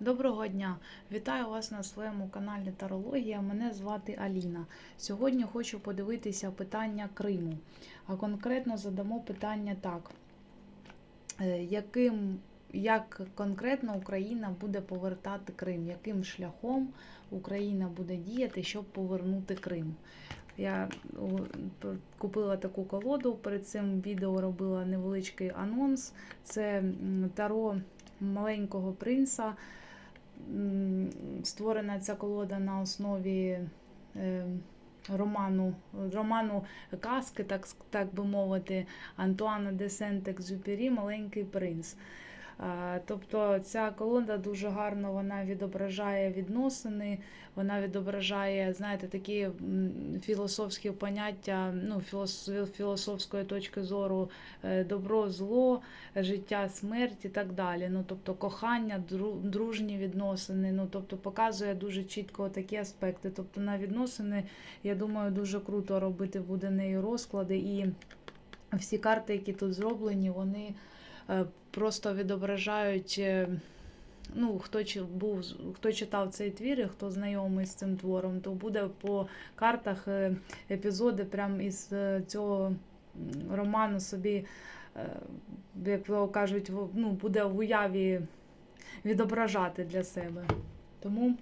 Доброго дня! Вітаю вас на своєму каналі Тарологія. Мене звати Аліна. Сьогодні хочу подивитися питання Криму. А конкретно задамо питання так: Е, яким, як конкретно Україна буде повертати Крим? Яким шляхом Україна буде діяти, щоб повернути Крим? Я купила таку колоду. Перед цим відео робила невеличкий анонс. Це таро маленького принца. Створена ця колода на основі е, роману, роману казки, так, так би мовити, Антуана де Сент-Екзюпері Маленький принц. Тобто ця колода дуже гарно вона відображає відносини, вона відображає, знаєте, такі філософські поняття, ну, філософської точки зору е, добро, зло, життя, смерть і так далі. Ну, тобто кохання, дружні відносини. Ну, тобто показує дуже чітко такі аспекти. Тобто на відносини, я думаю, дуже круто робити буде нею розклади. І всі карти, які тут зроблені, вони просто відображають. е, Ну, хто був, хто читав цей твір, і хто знайомий з цим твором, то буде по картах е, епізоди прямо із е, цього роману собі е, як кажуть, ну, буде в уяві відображати для себе. Тому,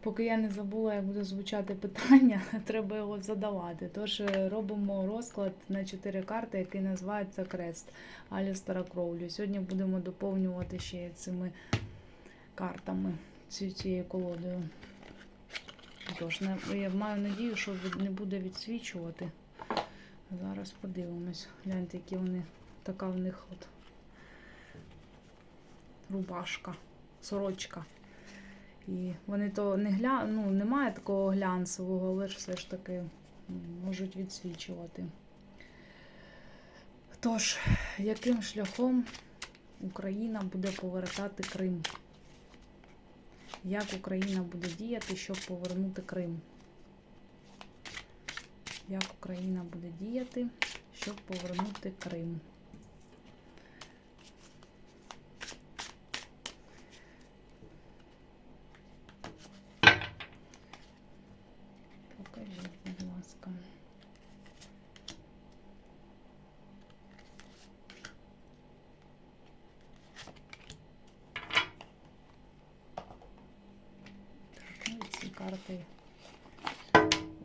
поки я не забула, як буде звучати питання, треба його задавати. Тож е, робимо розклад на чотири карти, який називається Крест Алістера Кроулі. Сьогодні будемо доповнювати ще цими картами, цією колодою. Тож, я маю надію, що не буде відсвічувати. Зараз подивимось. Гляньте, які вони, така в них от рубашка, сорочка. І вони то не гля... ну, немає такого глянцевого, але ж все ж таки можуть відсвічувати. Тож, яким шляхом Україна буде повертати Крим? Як Україна буде діяти, щоб повернути Крим? Як Україна буде діяти, щоб повернути Крим? Покажіть, будь ласка. Так, ну і ці карти.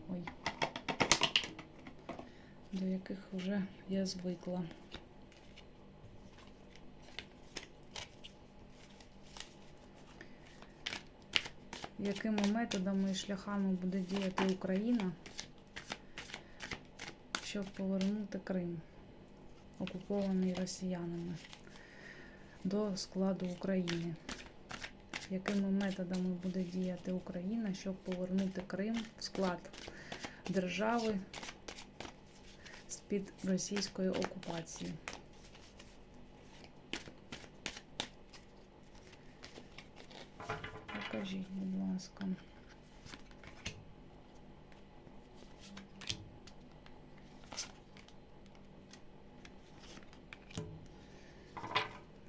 Ой. До яких вже я звикла. Якими методами і шляхами буде діяти Україна, щоб повернути Крим, окупований росіянами, до складу України? Якими методами буде діяти Україна, щоб повернути Крим в склад держави з-під російської окупації? Покажіть, будь ласка.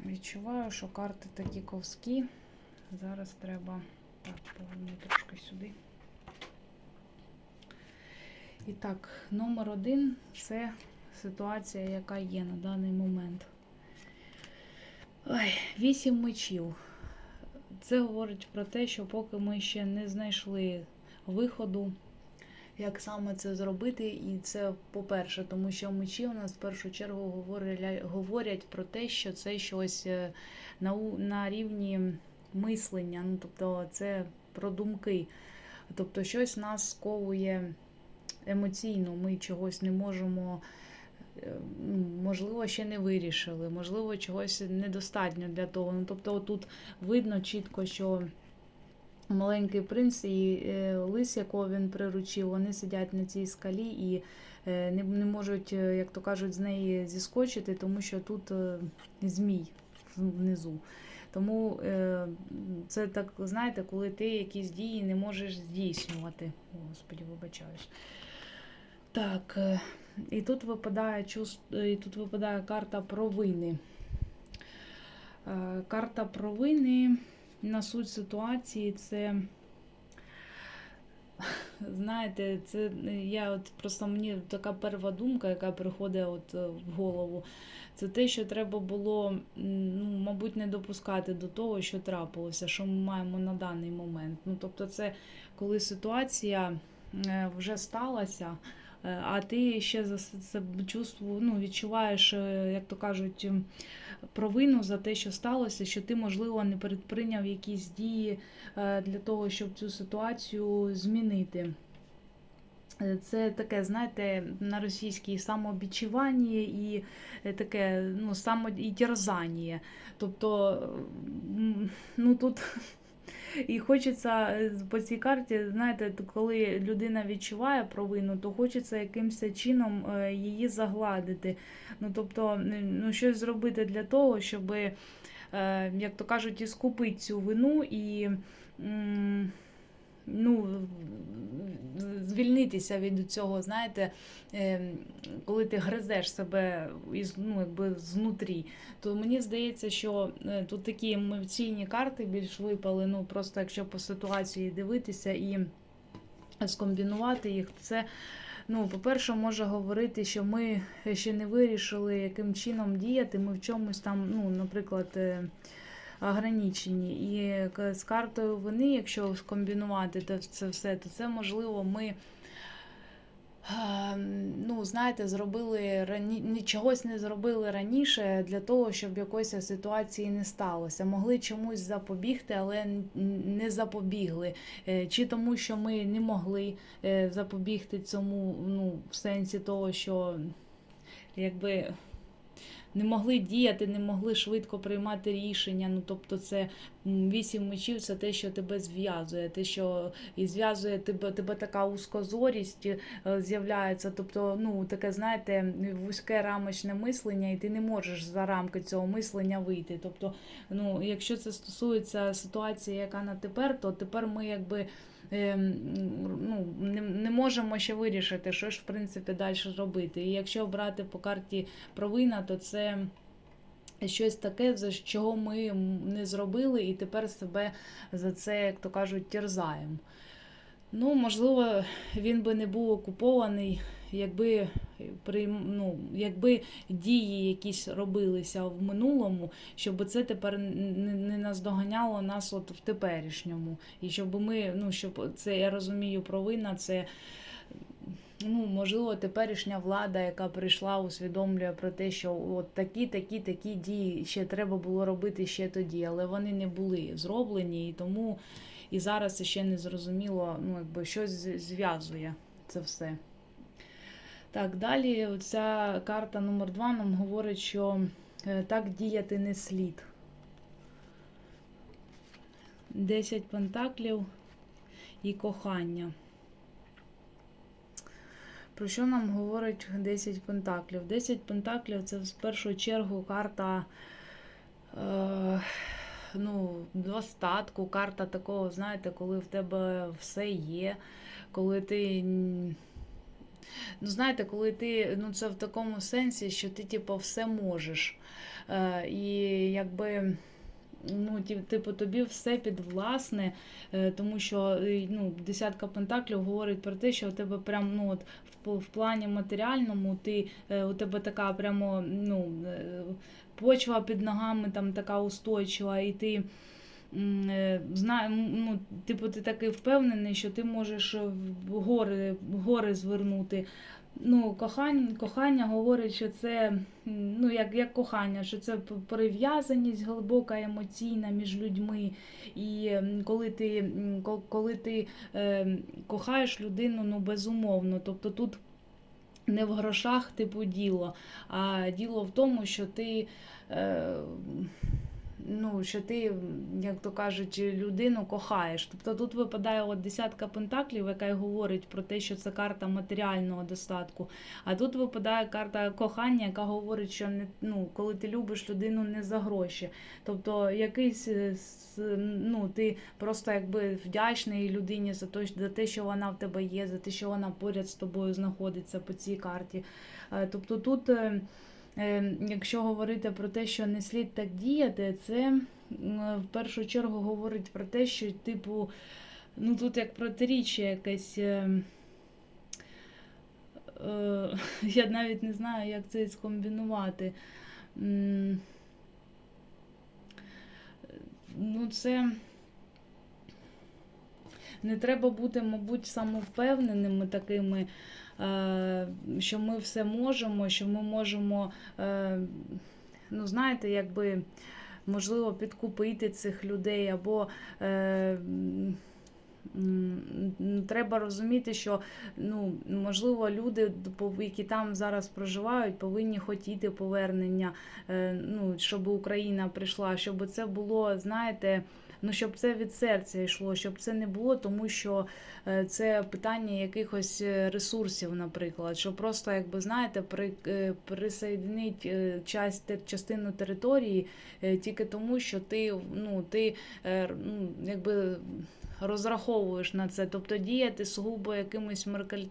Відчуваю, що карти такі ковські. Зараз треба так, поверну трошки сюди. І так, номер один це ситуація, яка є на даний момент. Ой, вісім мечів. Це говорить про те, що поки ми ще не знайшли виходу, як саме це зробити, і це по-перше, тому що мечі у нас в першу чергу говорять, про те, що це щось е, на, на рівні мислення, ну тобто це про думки. Тобто щось нас сковує емоційно, ми чогось не можемо. е, ну, Можливо, ще не вирішили, можливо, чогось недостатньо для того. Ну, тобто, тут видно чітко, що маленький принц і е, лис, якого він приручив, вони сидять на цій скалі і е, не, не можуть, як то кажуть, з неї зіскочити, тому що тут змій внизу. Тому це так, знаєте, коли ти якісь дії не можеш здійснювати. О, Господі, вибачаюсь. Так, е, і тут випадає е, і тут випадає карта провини. Е, Карта провини на суть ситуації, це. Знаєте, це я от просто мені така перша думка, яка приходить от в голову, це те, що треба було, ну, мабуть, не допускати до того, що трапилося, що ми маємо на даний момент. Ну, тобто, це коли ситуація вже сталася, а ти ще за себе чувству, ну, відчуваєш, е, як то кажуть, провину за те, що сталося, що ти, можливо, не предприйняв якісь дії е, для того, щоб цю ситуацію змінити. Е, Це таке, знаєте, на російській самообічування і е, таке, ну, само і терзання. Тобто, ну тут і хочеться е, по цій карті, знаєте, коли людина відчуває провину, то хочеться якимось чином е, її загладити. Ну, тобто, ну, щось зробити для того, щоб, як то кажуть, іскупити цю вину і. Ну, звільнитися від цього, знаєте, е, коли ти гризеш себе із, ну, якби знутрі, то мені здається, що е, тут такі емоційні карти більш випали. Ну, просто якщо по ситуації дивитися і скомбінувати їх, це. Ну, по-перше, може говорити, що ми ще не вирішили, яким чином діяти. Ми в чомусь там, ну, наприклад, е, ограничені. І з картою вини, якщо скомбінувати це все, то це можливо ми. Ну, знаєте, зробили рані... ні- чогось не зробили раніше для того, щоб якоїсь ситуації не сталося. Могли чомусь запобігти, але не запобігли. Е, Чи тому, що ми не могли е, запобігти цьому, ну, в сенсі того, що якби не могли діяти, не могли швидко приймати рішення. Ну, тобто, це вісім мечів це те, що тебе зв'язує, те, що і зв'язує тебе, тебе така узкозорість е, з'являється. Тобто, ну, таке, знаєте, вузьке рамочне мислення, і ти не можеш за рамки цього мислення вийти. Тобто, ну, якщо це стосується ситуації, яка на тепер, то тепер ми якби. Ем, ну, не, не можемо ще вирішити, що ж в принципі далі робити. І якщо брати по карті провина, то це щось таке, за чого ми не зробили, і тепер себе за це, як то кажуть, терзаємо. Ну, можливо, він би не був окупований, якби, ну, якби дії якісь робилися в минулому, щоб це тепер не наздоганяло нас от в теперішньому. І щоб ми, ну, щоб це, я розумію, провина, це. Ну, можливо, теперішня влада, яка прийшла, усвідомлює про те, що от такі, такі, такі дії ще треба було робити ще тоді, але вони не були зроблені, і тому і зараз ще не зрозуміло, ну, якби щось зв'язує це все. Так, далі ця карта номер 2 нам говорить, що е, так діяти не слід. 10 пентаклів і кохання. Про що нам говорить 10 пентаклів? 10 пентаклів це в першу чергу карта е, ну, достатку, карта такого, знаєте, коли в тебе все є, коли ти. Ну, знаєте, коли ти, ну це в такому сенсі, що ти, типу, все можеш. Е, і якби. Ну, типу, тобі все підвласне, е, тому що е, ну, десятка пентаклів говорить про те, що у тебе прям ну, от, в, в плані матеріальному ти, е, у тебе така прямо ну, почва під ногами там така устойчива, і ти зна, ну, типу, ти такий впевнений, що ти можеш в гори, гори звернути. Ну, кохання, кохання говорить, що це ну, як, як кохання, що це прив'язаність глибока емоційна між людьми. І коли ти, коли ти е, кохаєш людину, ну безумовно. Тобто тут не в грошах типу діло, а діло в тому, що ти. Е, Ну, що ти, як то кажуть, людину кохаєш. Тобто тут випадає от десятка пентаклів, яка й говорить про те, що це карта матеріального достатку. А тут випадає карта кохання, яка говорить, що не ну, коли ти любиш людину не за гроші. Тобто якийсь е, ну, ти просто якби вдячний людині за те, за те, що вона в тебе є, за те, що вона поряд з тобою знаходиться по цій карті. Е, Тобто тут. Е, Е, Якщо говорити про те, що не слід так діяти, це в першу чергу говорить про те, що, типу, ну тут як протиріччя якесь. е, е, Я навіть не знаю, як це скомбінувати. Ну, це не треба бути, мабуть, самовпевненими такими, що ми все можемо, що ми можемо, е, ну, знаєте, якби, можливо, підкупити цих людей, або е, треба розуміти, що ну, можливо, люди, які там зараз проживають, повинні хотіти повернення, е, ну, щоб Україна прийшла, щоб це було, знаєте, ну, щоб це від серця йшло, щоб це не було, тому що е, це питання якихось е, ресурсів, наприклад, що просто, якби знаєте, при, присоединить часть, частину території тільки тому, що ти, ну, ти ну, якби розраховуєш на це, тобто діяти сугубо якимись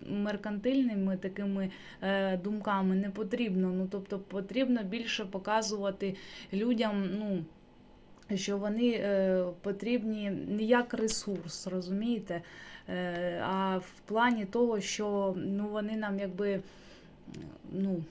меркантильними такими е, думками не потрібно. Ну, тобто потрібно більше показувати людям, ну. Що вони е, потрібні не як ресурс, розумієте? Е, а в плані того, що ну, вони нам якби ну,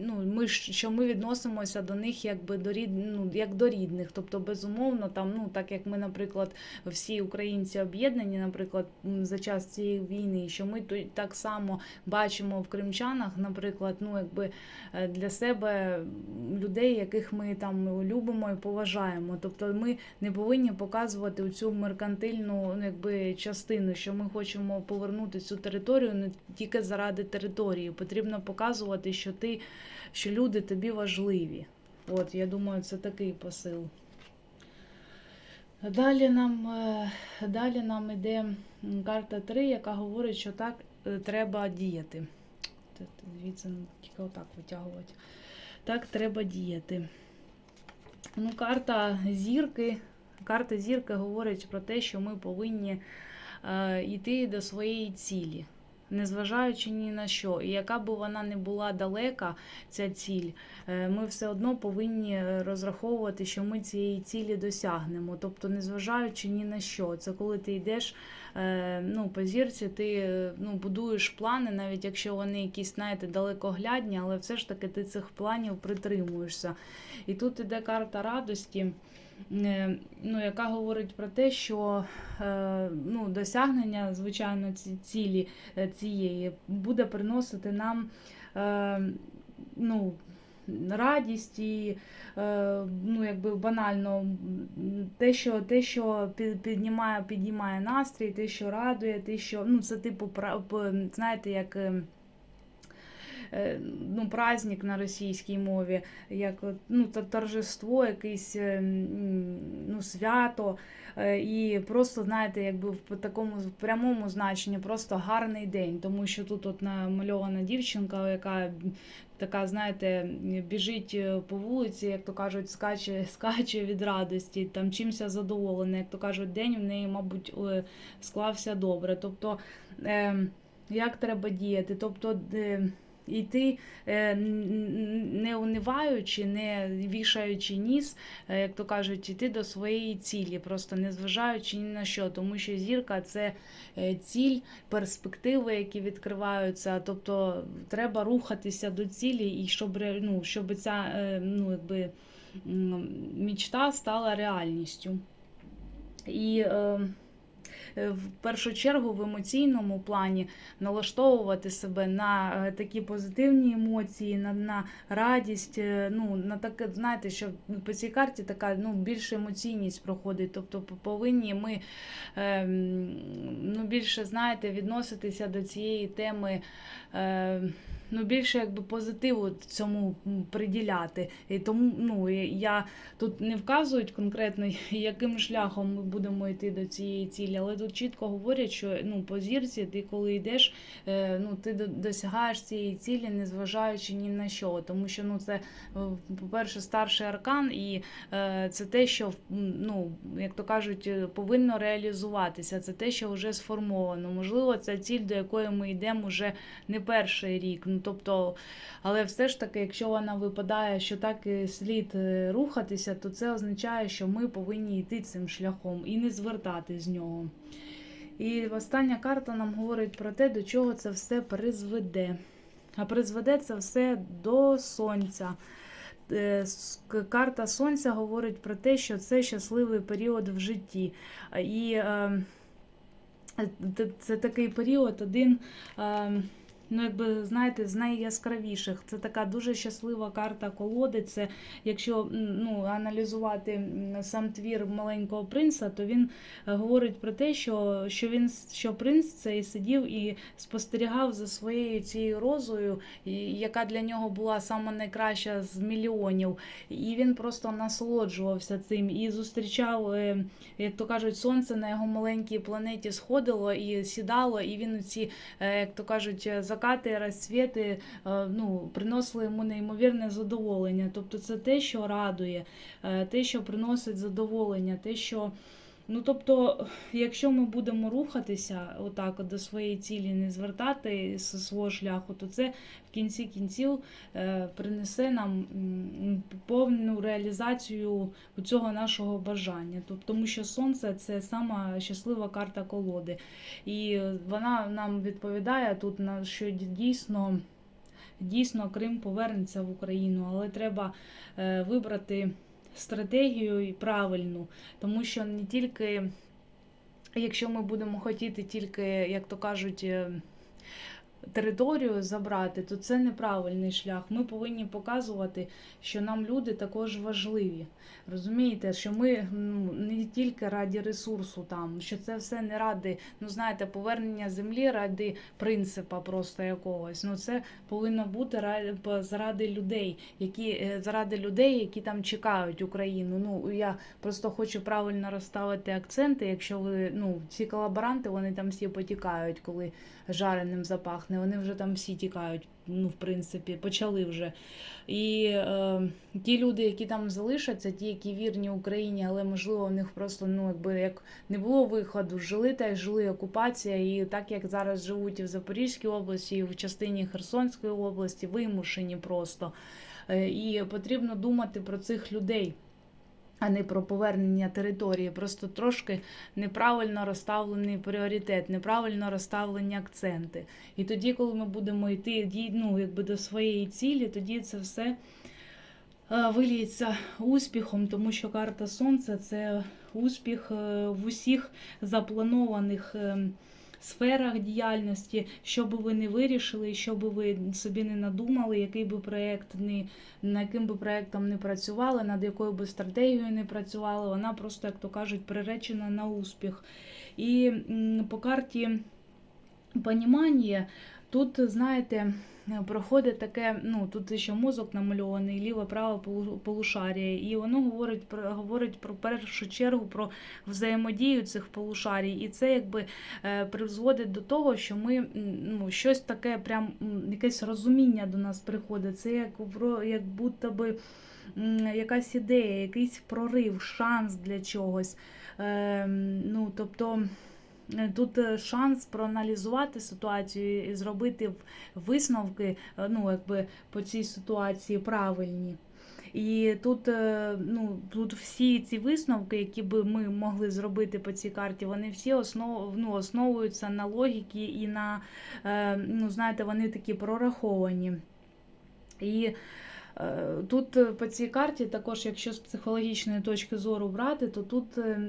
ну, ми що ми відносимося до них якби до рід, ну, як до рідних. Тобто, безумовно, там, ну, так як ми, наприклад, всі українці об'єднані, наприклад, за час цієї війни, що ми то- так само бачимо в кримчанах, наприклад, ну, якби е, для себе людей, яких ми там любимо і поважаємо. Тобто ми не повинні показувати цю меркантильну ну, якби, частину, що ми хочемо повернути цю територію не тільки заради території. Потрібно показувати, що ти, що люди тобі важливі. От, я думаю, це такий посил. Далі нам, е, далі нам іде карта 3, яка говорить, що так е, треба діяти. Ну, тільки отак витягувати. Так треба діяти. Ну, карта зірки. Карта зірки говорить про те, що ми повинні е, йти до своєї цілі, незважаючи ні на що. І яка б вона не була далека, ця ціль, е, ми все одно повинні е, розраховувати, що ми цієї цілі досягнемо. Тобто, незважаючи ні на що. Це коли ти йдеш е, ну, по зірці, ти ну, будуєш плани, навіть якщо вони якісь, знаєте, далекоглядні, але все ж таки ти цих планів притримуєшся. І тут іде карта радості. Е, Ну, яка говорить про те, що е, ну, досягнення, звичайно, ці- цілі е, цієї буде приносити нам ну, радість і ну, якби банально те, що, те, що піднімає, піднімає настрій, те, що радує, те, що ну, це типу, знаєте, як. Е, Ну, праздник на російській мові, як ну, торжество, якесь е, ну, свято. Е, І просто, знаєте, якби в такому в прямому значенні просто гарний день, тому що тут от намальована дівчинка, яка така, знаєте, біжить по вулиці, як то кажуть, скаче, скаче від радості, там чимся задоволена, як то кажуть, день в неї, мабуть, склався добре. Тобто, е, як треба діяти? Тобто, йти е, не униваючи, не вішаючи ніс, е, як то кажуть, йти до своєї цілі, просто не зважаючи ні на що, тому що зірка це е, ціль, перспективи, які відкриваються. Тобто треба рухатися до цілі, і щоб ну, щоб ця ну, якби, мічта стала реальністю. І е, в першу чергу в емоційному плані налаштовувати себе на е, такі позитивні емоції, на, на радість. е, Ну, на таке, знаєте, що по цій карті така ну, більше емоційність проходить. Тобто повинні ми ем, ну, більше, знаєте, відноситися до цієї теми. Е, Ну, більше якби позитиву цьому приділяти. І тому ну, я тут не вказують конкретно, яким шляхом ми будемо йти до цієї цілі, але тут чітко говорять, що ну, по зірці ти коли йдеш, е, ну, ти до- досягаєш цієї цілі, незважаючи ні на що. Тому що ну, це, е, по-перше, старший аркан, і е, це те, що ну, як то кажуть, повинно реалізуватися. Це те, що вже сформовано. Можливо, це ціль, до якої ми йдемо вже не перший рік. Ну, тобто, але все ж таки, якщо вона випадає, що так і слід е, рухатися, то це означає, що ми повинні йти цим шляхом і не звертати з нього. І остання карта нам говорить про те, до чого це все призведе. А призведе це все до сонця. Е, Карта сонця говорить про те, що це щасливий період в житті. І е, це- такий період, один, е, ну якби знаєте, з найяскравіших. Це така дуже щаслива карта колоди. Це якщо ну, аналізувати сам твір маленького принца, то він е, говорить про те, що, що він що принц цей сидів і спостерігав за своєю цією розою, яка для нього була саме найкраща з мільйонів. І він просто насолоджувався цим і зустрічав, е, як то кажуть, сонце на його маленькій планеті сходило і сідало, і він ці, е, як то кажуть, е, закати, розцвіти е, ну, приносили йому неймовірне задоволення. Тобто це те, що радує, е, те, що приносить задоволення, те, що. Ну, тобто, якщо ми будемо рухатися отак от до своєї цілі, не звертати з свого шляху, то це в кінці кінців е, принесе нам повну реалізацію цього нашого бажання. Тобто, тому що сонце це сама щаслива карта колоди. І вона нам відповідає тут, на що дійсно. Дійсно, Крим повернеться в Україну, але треба е, вибрати стратегію і правильну, тому що не тільки, якщо ми будемо хотіти тільки, як то кажуть, е, територію забрати, то це неправильний шлях. Ми повинні показувати, що нам люди також важливі. Розумієте, що ми ну, не тільки раді ресурсу там, що це все не ради, ну знаєте, повернення землі ради принципа просто якогось. Ну це повинно бути ради, заради людей, які е, заради людей, які там чекають Україну. Ну я просто хочу правильно розставити акценти. Якщо ви ну ці колаборанти, вони там всі потікають, коли жареним запахне. Вони вже там всі тікають. Ну, в принципі, почали вже. І е, ті люди, які там залишаться, ті, які вірні Україні, але можливо, у них просто ну якби як не було виходу, жили та й жили окупація, і так як зараз живуть і в Запорізькій області, і в частині Херсонської області, вимушені просто. Е, і потрібно думати про цих людей. А не про повернення території, просто трошки неправильно розставлений пріоритет, неправильно розставлені акценти. І тоді, коли ми будемо йти ну, якби до своєї цілі, тоді це все е, виліється успіхом, тому що карта Сонця це успіх е, в усіх запланованих. Сферах діяльності, що би ви не вирішили, що би ви собі не надумали, який би проєкт не на яким би проєктом не працювали, над якою би стратегією не працювали, вона просто, як то кажуть, приречена на успіх. І по карті понімання тут, знаєте, проходить таке, ну тут ще мозок намальований, ліве праве полу- полушарія, і воно говорить про говорить про першу чергу про взаємодію цих полушарій, і це якби е, призводить до того, що ми ну, щось таке, прям якесь розуміння до нас приходить. Це як вро- як будто би якась ідея, якийсь прорив, шанс для чогось. Е, ну, тобто. Е, Тут е, шанс проаналізувати ситуацію і зробити висновки е, ну, якби, по цій ситуації правильні. І тут, ну, тут всі ці висновки, які би ми могли зробити по цій карті, вони всі основ, ну, основуються на логіки і на, ну, знаєте, вони такі прораховані. І тут е, по цій карті, також, якщо з психологічної точки зору брати, то тут е,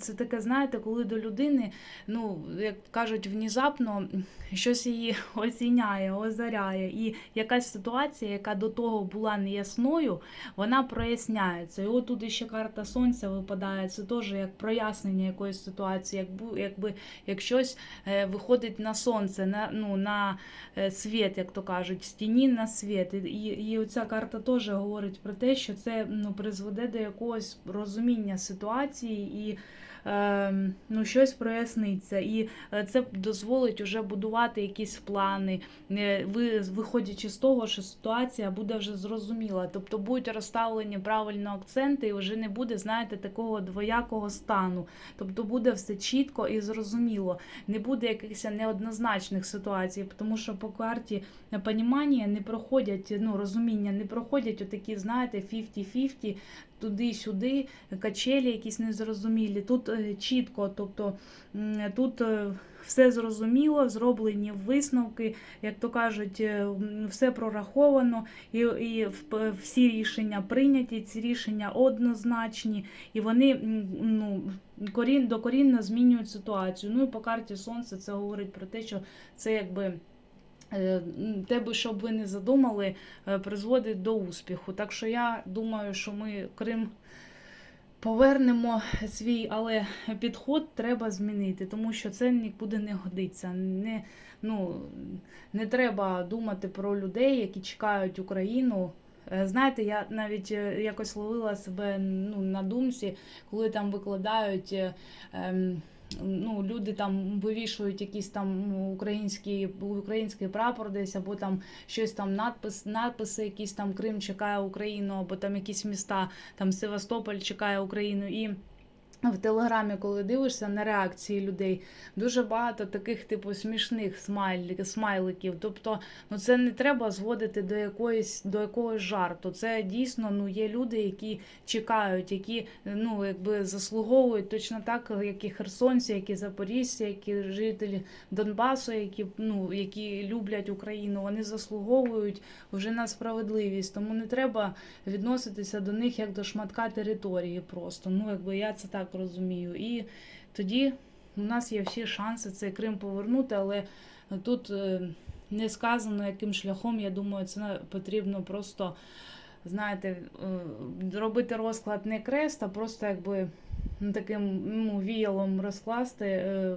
це таке, знаєте, коли до людини, ну, як кажуть, внезапно щось її осіняє, озаряє, і якась ситуація, яка до того була неясною, вона проясняється. І от тут іще карта сонця випадає, це теж як прояснення якоїсь ситуації, якби, якби як щось е, виходить на сонце, на, ну, на е, світ, як то кажуть, з тіні на світ. І, і оця карта карта теж говорить про те, що це ну, призведе до якогось розуміння ситуації і ну, щось проясниться. І е, це дозволить уже будувати якісь плани, е, ви, виходячи з того, що ситуація буде вже зрозуміла. Тобто будуть розставлені правильно акценти, і вже не буде, знаєте, такого двоякого стану. Тобто буде все чітко і зрозуміло. Не буде якихось неоднозначних ситуацій, тому що по карті понімання не проходять, ну розуміння, не проходять отакі, знаєте, 50-50, туди-сюди, качелі якісь незрозумілі. Тут е, чітко, тобто тут е, все зрозуміло, зроблені висновки, як то кажуть, е, все прораховано, і, і всі рішення прийняті, ці рішення однозначні, і вони ну, корін, докорінно змінюють ситуацію. Ну і по карті Сонце це говорить про те, що це якби. Е, Те, би, щоб ви не задумали, е, призводить до успіху. Так що я думаю, що ми Крим повернемо свій, але підход треба змінити, тому що це нікуди не годиться. Не, ну, не треба думати про людей, які чекають Україну. Е, Знаєте, я навіть е, якось ловила себе ну, на думці, коли там викладають. ем, Ну, люди там вивішують якісь там ну, українські, український прапор десь, або там щось там надпис, надписи, якісь там Крим чекає Україну, або там якісь міста, там Севастополь чекає Україну. І в Телеграмі, коли дивишся на реакції людей, дуже багато таких типу смішних смайликів. Тобто, ну це не треба зводити до якоїсь до якогось жарту. Це дійсно ну є люди, які чекають, які ну якби заслуговують точно так, як і херсонці, як і запоріжці, як і жителі Донбасу, які ну які люблять Україну. Вони заслуговують вже на справедливість. Тому не треба відноситися до них як до шматка території. Просто ну якби я це так розумію. І тоді у нас є всі шанси цей Крим повернути, але тут е, не сказано, яким шляхом. Я думаю, це потрібно просто. Знаєте, е, робити розклад не крест, а просто якби ну, таким ну, віялом розкласти, е,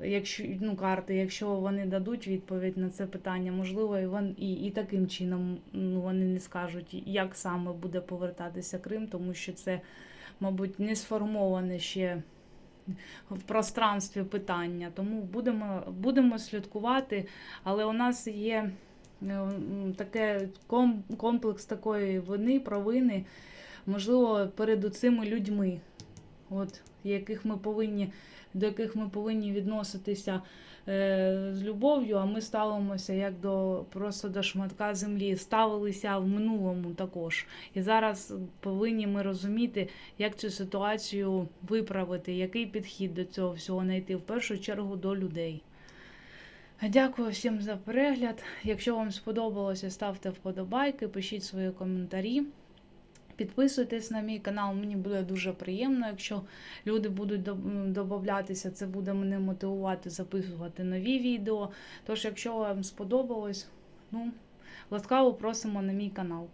якщо ну, карти, якщо вони дадуть відповідь на це питання, можливо, і, вон, і, і таким чином ну, вони не скажуть, як саме буде повертатися Крим, тому що це, мабуть, не сформоване ще в пространстві питання. Тому будемо, будемо слідкувати, але у нас є е, таке комплекс такої вини, провини, можливо, перед цими людьми, от, яких ми повинні, до яких ми повинні відноситися е, з любов'ю, а ми ставимося як до просто до шматка землі, ставилися в минулому також. І зараз повинні ми розуміти, як цю ситуацію виправити, який підхід до цього всього знайти, в першу чергу до людей. Дякую всім за перегляд. Якщо вам сподобалося, ставте вподобайки, пишіть свої коментарі. Підписуйтесь на мій канал, мені буде дуже приємно, якщо люди будуть додатися, це буде мене мотивувати записувати нові відео. Тож, якщо вам сподобалось, ну, ласкаво просимо на мій канал.